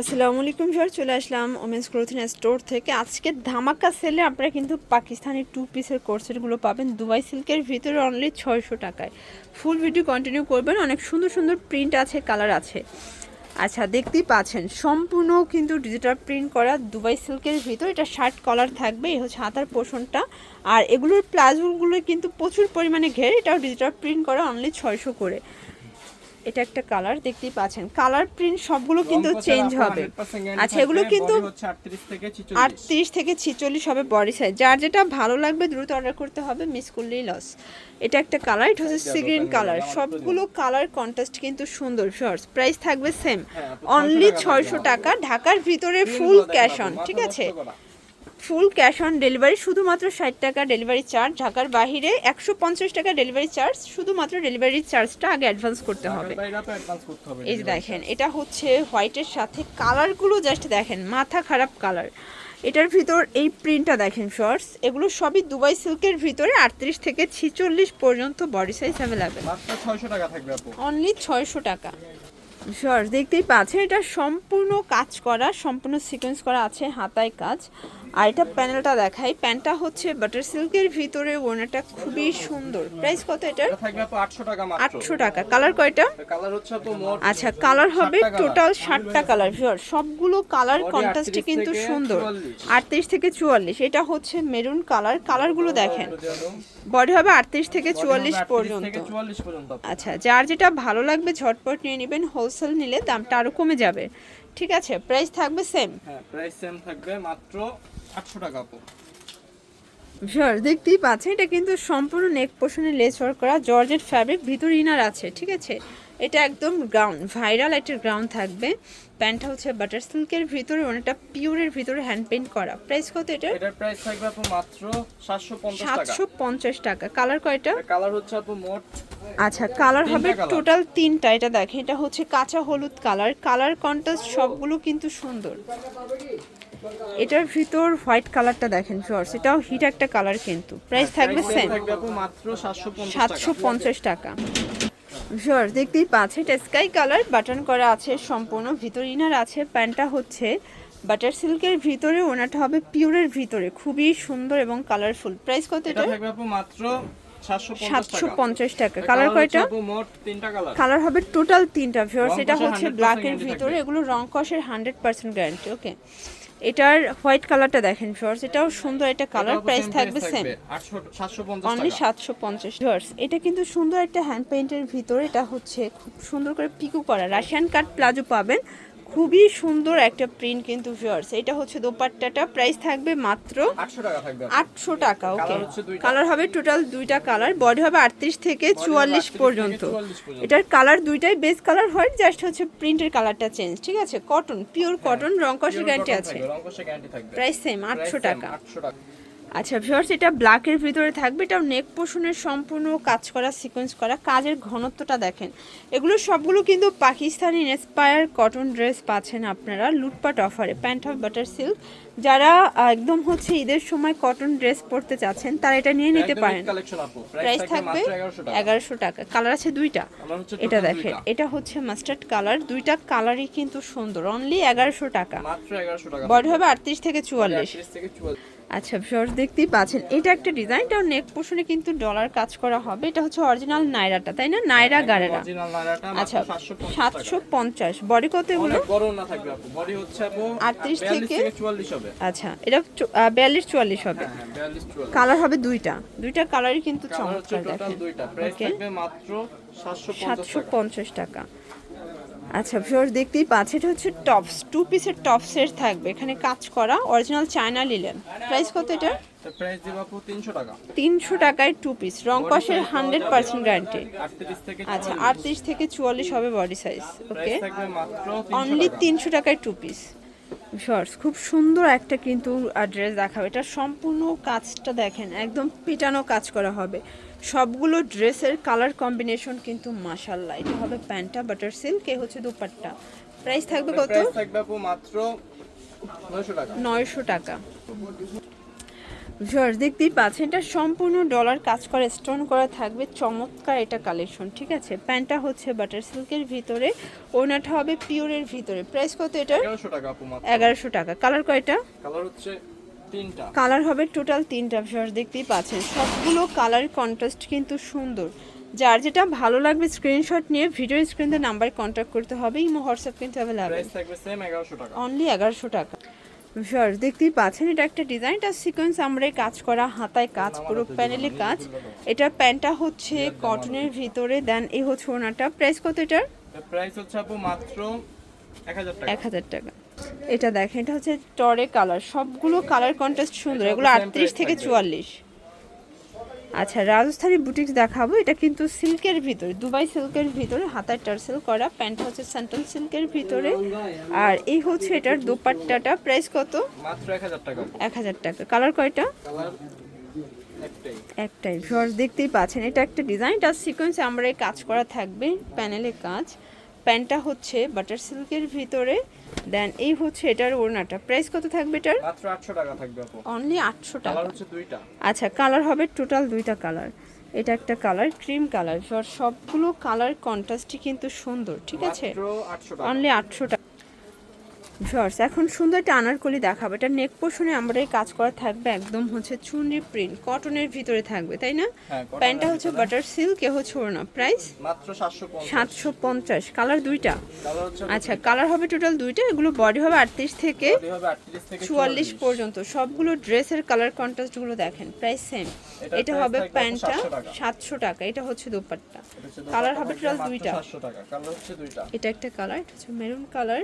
আসসালামু আলাইকুম স্যার চলে আসলাম ওমেন্স ক্লোথিং স্টোর থেকে। আজকে ধামাকা সেলে আপনারা কিন্তু পাকিস্তানি টু পিসের কোর্সেটগুলো পাবেন। দুবাই সিল্কের ভিতরে অনলি ছয়শো টাকায়। ফুল ভিডিও কন্টিনিউ করবেন, অনেক সুন্দর সুন্দর প্রিন্ট আছে কালার আছে। আচ্ছা দেখতেই পাচ্ছেন, সম্পূর্ণ কিন্তু ডিজিটাল প্রিন্ট করা দুবাই সিল্কের ভিতর। এটা শার্ট কলার থাকবে, এই হচ্ছে হাতার পোষণটা। আর এগুলোর প্লাজোগুলো কিন্তু প্রচুর পরিমাণে ঘের, এটাও ডিজিটাল প্রিন্ট করা অনলি ছয়শো করে। এটা একটা কালার দেখতেই পাচ্ছেন। কালার প্রিন্ট সবগুলো কিন্তু চেঞ্জ হবে। আচ্ছা এগুলো কিন্তু আটত্রিশ থেকে ছিচল্লিশ। হবে বডি সাইজ যার যেটা ভালো লাগবে দ্রুত অর্ডার করতে হবে মিস করলেই লস এটা একটা কালার এটা হচ্ছে সি গ্রিন কালার সবগুলো কালার কন্ট্রাস্ট কিন্তু সুন্দর শর্টস প্রাইস থাকবে সেম অনলি ছয়শো টাকা ঢাকার ভিতরে ফুল ক্যাশ অন ঠিক আছে? ফুল ক্যাশ অন ডেলিভারি শুধুমাত্র ষাট টাকা ডেলিভারি চার্জ। ঢাকার বাহিরে একশো পঞ্চাশ টাকা ডেলিভারি চার্জ শুধুমাত্র ডেলিভারি চার্জটা আগে অ্যাডভান্স করতে হবে। এই যে দেখেন এটা হচ্ছে হোয়াইটের সাথে কালারগুলো জাস্ট দেখেন মাথা খারাপ কালার এটার ভিতর এই প্রিন্টটা দেখেন শর্টস এগুলো সবই দুবাই সিল্কের ভিতরে আটত্রিশ থেকে ছিচল্লিশ পর্যন্ত বডি সাইজ অ্যাভেলেবেল মাত্র 600 টাকা থাকবে অনলি ছয়শো টাকা। শর্টস দেখতেই পাচ্ছেন এটা সম্পূর্ণ কাজ করা সম্পূর্ণ সিকোয়েন্স করা আছে হাতায় কাজ। আর এটা প্যানেলটা দেখাই। প্যান্টটা হচ্ছে বাটার সিল্কের ভিতরে ওনাটা খুবই সুন্দর। প্রাইস কত এটা এটা থাকবে আপু 800 টাকা মাত্র। আটশো টাকা। কালার কয়টা? আচ্ছা কালার হবে টোটাল ষাটটা কালার ভিওর সবগুলো কালার কন্ট্রাস্টে কিন্তু সুন্দর। আটত্রিশ থেকে চুয়াল্লিশ। এটা হচ্ছে মেরুন কালার কালারগুলো দেখেন। বডি হবে আটত্রিশ থেকে চুয়াল্লিশ পর্যন্ত। থেকে 44 পর্যন্ত। আপু। আচ্ছা যার যেটা ভালো লাগবে ঝটপট নিয়ে নেবেন। হোলসেল নিলে দামটা আরও কমে যাবে। ঠিক আছে প্রাইস থাকবে সেম হ্যাঁ প্রাইস সেম থাকবে মাত্র 800 টাকা আপু। ভিউয়ার দেখতেই পাচ্ছেন এটা কিন্তু সম্পূর্ণ নেক পোষণে লেস ওয়ার্ক করা জর্জেট ফ্যাব্রিক ভিতর ইনার আছে ঠিক আছে? এটা একদম গ্রাউন্ড ভাইরাল একটা গ্রাউন্ড থাকবে। প্যান্টটা হচ্ছে বাটার সিল্কের ভিতরে অনেকটা পিওরের ভিতরে হ্যান্ড পেইন্ট করা। প্রাইস কত এটা এটার প্রাইস থাকবে আপু মাত্র 750 টাকা। সাতশো পঞ্চাশ টাকা। কালার কয়টা? কালার হচ্ছে আপু মোট আচ্ছা কালার হবে টোটাল তিনটা। এটা দেখেন এটা হচ্ছে কাঁচা হলুদ কালার কালার কন্ট্রাস্ট সবগুলো কিন্তু সুন্দর। এটার ভিতর হোয়াইট কালারটা দেখেন শর্টস এটাও হিট একটা কালার কিন্তু। প্রাইস থাকবে সেম থাকবে আপু মাত্র 750 সাতশো টাকা। পঞ্চাশ টাকা। শর দেখতেই পাচ্ছে এটা স্কাই কালার বাটন করা আছে সম্পূর্ণ ভিতর ইনার আছে প্যান্টটা হচ্ছে বাটার সিল্কের ভিতরে ওনাটা হবে পিওরের ভিতরে খুবই সুন্দর এবং কালারফুল প্রাইস কত এটা মাত্র 750 সাতশো টাকা। পঞ্চাশ টাকা। কালার কয়টা? কালার হবে টোটাল তিনটা ভিউয়ার্স এটা হচ্ছে 100% ব্ল্যাকের ভিতরে এগুলো রং কষের হান্ড্রেড পার্সেন্ট গ্যারান্টি ওকে এটার হোয়াইট কালারটা দেখেন ভিউয়ার্স এটাও সুন্দর একটা কালার প্রাইস থাকবে সেম 750 অনলি ভিউয়ার্স এটা কিন্তু সুন্দর একটা হ্যান্ড পেইন্টের ভিতরে এটা হচ্ছে খুব সুন্দর করে পিকো করা। রাশিয়ান কাট প্লাজো পাবেন। খুবই সুন্দর একটা প্রিন্ট কিন্তু ভিউয়ার্স এটা হচ্ছে দোপাট্টাটা। প্রাইস থাকবে মাত্র 800 টাকা থাকবে। আপু। আটশো টাকা ওকে। কালার হবে টোটাল দুইটা কালার বডি হবে আটত্রিশ থেকে চুয়াল্লিশ 38 থেকে পর্যন্ত। 44 পর্যন্ত। এটার কালার দুইটাই বেস কালার হয় জাস্ট হচ্ছে প্রিন্টের কালারটা চেঞ্জ ঠিক আছে? কটন পিওর কটন রং কষের গ্যারান্টি আছে। রং কষে গ্যারান্টি থাকবে। প্রাইস সেম আটশো Price same, টাকা। 800 টাকা। আচ্ছা ভিউয়ার্স এটা ব্ল্যাকের ভিতরে থাকবে এটাও নেক পোষণের সম্পূর্ণ কাজ করা সিকোয়েন্স করা কাজের ঘনত্বটা দেখেন। এগুলো সবগুলো কিন্তু পাকিস্তানি ইন্সপায়ার কটন ড্রেস পাচ্ছেন আপনারা লুটপাট অফারে প্যান্ট অফ বাটার সিল্ক যারা একদম হচ্ছে ঈদের সময় কটন ড্রেস পরতে চাচ্ছেন তারা এটা নিয়ে নিতে পারেন। প্রাইস থাকবে মাত্র 1100 টাকা। এগারোশো টাকা। কালার আছে দুইটা। এটা দেখেন এটা হচ্ছে মাস্টার্ড কালার দুইটা কালারই কিন্তু সুন্দর অনলি এগারোশো টাকা। মাত্র 1100 টাকা। বডি হবে আটত্রিশ থেকে চুয়াল্লিশ। থেকে 44 আচ্ছা ভিউয়ার্স দেখতেই পাচ্ছেন এটা একটা ডিজাইন এটাও নেক পোর্শনে কিন্তু ডলার কাজ করা হবে। এটা হচ্ছে অরিজিনাল নাইরাটা তাই না? নাইরা অরিজিনাল নারাটা আচ্ছা 750 সাতশো পঞ্চাশ। বডি কত এগুলো? বড় না থাকবে আপু। বডি হচ্ছে আপু 38 থেকে থেকে 44 হবে। আচ্ছা এটা বিয়াল্লিশ চুয়াল্লিশ হবে। হ্যাঁ 42 44 কালার হবে দুইটা। দুইটা কালারই কিন্তু কালার চমৎকার টোটাল দেখেন। দুইটা। প্রাইস থাকবে মাত্র 750 সাতশো পঞ্চাশ টাকা। আচ্ছা ফিওর দেখতেই পাচ্ছি এটা হচ্ছে টপস টু পিসের টপসের থাকবে। এখানে কাজ করা অরিজিনাল চায়না লিলেন প্রাইস কত এটা প্রাইস দিব আপু 300 টাকা। তিনশো টাকায় টু পিস রং কষের হান্ড্রেড পার্সেন্ট গ্যারান্টি 38 থেকে আচ্ছা আটত্রিশ থেকে চুয়াল্লিশ হবে body size okay only 300 only তিনশো টাকায় টু পিস শর্টস খুব সুন্দর একটা কিন্তু ড্রেস দেখাবে। এটা সম্পূর্ণ কাজটা দেখেন একদম পেটানো কাজ করা হবে। সবগুলো ড্রেসের কালার কম্বিনেশন কিন্তু মাশাল্লাহ এটা হবে প্যান্টটা বাটার সিল্ক এ হচ্ছে দুপাট্টা। প্রাইস থাকবে কত? প্রাইস থাকবে মাত্র 900 টাকা। নয়শো টাকা। ভিউয়ার্স দেখতেই পাচ্ছেন এটা সম্পূর্ণ ডলার কাজ করে স্টোন করা থাকবে। চমৎকার এটা কালেকশন ঠিক আছে? প্যান্টটা হচ্ছে বাটার সিল্কের ভিতরে ওনাটা হবে পিওরের ভিতরে। প্রাইস কত এটা এগারোশো টাকা কালার কয়টা? কালার হচ্ছে তিনটা। কালার হবে টোটাল তিনটা ভিউয়ার্স দেখতেই পাচ্ছেন। সবগুলো কালার কন্ট্রাস্ট কিন্তু সুন্দর। যার যেটা ভালো লাগবে স্ক্রিনশট নিয়ে ভিডিও স্ক্রিনে নাম্বার কন্ট্যাক্ট করতে হবে। ইমো হোয়াটসঅ্যাপ কিন্তু অ্যাভেলেবেল প্রাইস থাকবে সেম এগারোশো টাকা। অনলি এগারোশো টাকা। ভিউয়ার্স দেখতেই পাচ্ছেন এটা একটা ডিজাইন ডিজাইনটা সিকোয়েন্স আমরা কাজ করা হাতায় কাজ পুরো প্যানেলে কাজ। এটা প্যান্টটা হচ্ছে কটনের ভিতরে দেন এই হচ্ছে ওনাটা প্রাইস কত এটার? প্রাইস হচ্ছে আপু মাত্র এক হাজার টাকা। এটা দেখেন এটা হচ্ছে টরে কালার সবগুলো কালার কন্ট্রাস্ট সুন্দর এগুলো আটত্রিশ থেকে। চুয়াল্লিশ। আচ্ছা রাজস্থানি বুটিক্স দেখাবো। এটা কিন্তু সিল্কের ভিতরে দুবাই সিল্কের ভিতরে হাতায় টার্সেল করা প্যান্ট হচ্ছে সেন্ট্রাল সিল্কের ভিতরে। আর এই হচ্ছে এটার দোপাট্টাটা প্রাইস কত? মাত্র এক হাজার টাকা। এক হাজার টাকা। কালার কয়টা? কালার একটাই। একটাই। ভিউয়ার্স দেখতেই পাচ্ছেন এটা একটা ডিজাইন এটা সিকোয়েন্স আমরা এই কাজ করা থাকবে প্যানেলে কাজ। প্যান্টটা হচ্ছে বাটার সিল্কের ভিতরে। দেন এই হচ্ছে এটার ওড়নাটা। প্রাইস কত থাকবে এটার? মাত্র আটশো টাকা থাকবে আপু। অনলি আটশো টাকা। কালার হচ্ছে দুইটা। আচ্ছা কালার হবে টোটাল দুইটা কালার। এটা একটা কালার ক্রিম কালার। সবগুলো কালার কন্ট্রাস্টই কিন্তু সুন্দর ঠিক আছে? মাত্র আটশো টাকা। অনলি আটশো টাকা। ভিউয়ার্স এখন সুন্দর একটা আনারকলি দেখাবো। এটা নেক পোর্শনে আমরা এই কাজ করা থাকবে একদম হচ্ছে চুনরি প্রিন্ট কটনের ভিতরে থাকবে তাই না? প্যান্টটা হচ্ছে। বাটার সিল্ক এ হচ্ছে ওড়না প্রাইস মাত্র সাতশো পঞ্চাশ। কালার দুইটা? আচ্ছা কালার হবে টোটাল দুইটা এগুলো বডি হবে আটত্রিশ থেকে চুয়াল্লিশ পর্যন্ত। সবগুলো ড্রেসের কালার কন্ট্রাস্টগুলো দেখেন প্রাইস সেম এটা হবে প্যান্টটা 700 টাকা। সাতশো টাকা এটা হচ্ছে দোপাট্টা। কালার হবে টোটাল দুইটা। 700 টাকা কালার হচ্ছে দুইটা। এটা একটা কালার এটা হচ্ছে মেরুন কালার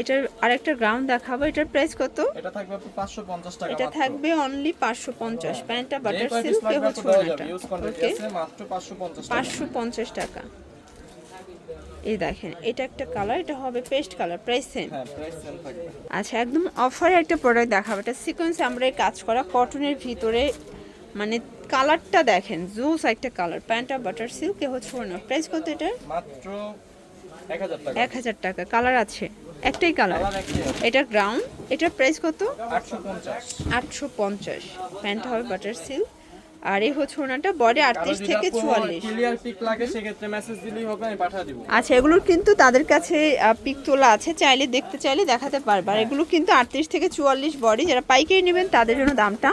এটার আরেকটা গ্রাউন্ড দেখাবো এটার প্রাইস কত? এটা থাকবে আপু 550 টাকা এটা থাকবে অনলি পাঁচশো পঞ্চাশ। প্যান্টটা বাটার সিল্ক লাগবে হচ্ছে ওকে আছে মাত্র 550 টাকা। পাঁচশো পঞ্চাশ টাকা। এই দেখেন এটা একটা কালার এটা হবে পেস্ট কালার প্রাইস সেম হ্যাঁ, price same থাকবে। আচ্ছা একদম অফারে একটা প্রোডাক্ট দেখাবো এটা সিকোয়েন্স আমরা এই কাজ করা কটনের ভিতরে মানে কালারটা দেখেন জোস একটা কালার প্যান্টটা বাটার সিল্ক এ হচ্ছে ওড়না প্রাইস কত এটার? মাত্র 1000 টাকা। এক হাজার টাকা কালার আছে। একটাই কালার। কালার একই আছে। এটা গ্রাউন্ড এটার প্রাইস কত? 850 আটশো পঞ্চাশ। প্যান্টটা হবে বাটার সিল্ক আর এই হচ্ছে ওনাটা বডি আটত্রিশ থেকে চুয়াল্লিশ। আচ্ছা এগুলোর কিন্তু তাদের কাছে পিক তোলা আছে। চাইলে দেখতে চাইলে দেখাতে পারবে। আর এগুলো কিন্তু আটত্রিশ থেকে চুয়াল্লিশ বডি যারা পাইকারি নেবেন তাদের জন্য দামটা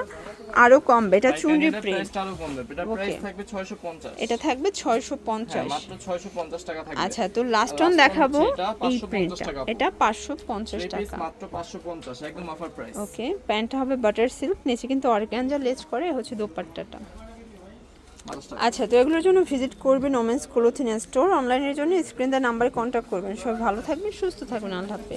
আরও কমবে। এটা চুনরি প্রিন্ট আরও কম এটা. প্রাইস থাকবে 650 এটা থাকবে ছয়শো হ্যাঁ পঞ্চাশ মাত্র 650 টাকা থাকবে। আচ্ছা তো লাস্ট অন দেখাবো এই 550 প্রিন্টটা টাকা। এটা পাঁচশো পঞ্চাশ থ্রি পিস টাকা। মাত্র 550 একদম অফার প্রাইস ওকে প্যান্টটা হবে বাটার সিল্ক নিচে কিন্তু অর্গ্যানজা লেজ করে হচ্ছে দোপাট্টাটা। আচ্ছা তো এগুলোর জন্য ভিজিট করবেন ওমেন্স ক্লোথিং স্টোর অনলাইনের জন্য স্ক্রিন দেওয়ার নাম্বারে কন্ট্যাক্ট করবেন। সবাই ভালো থাকবেন সুস্থ থাকবেন আল্লাহ হাফেজ।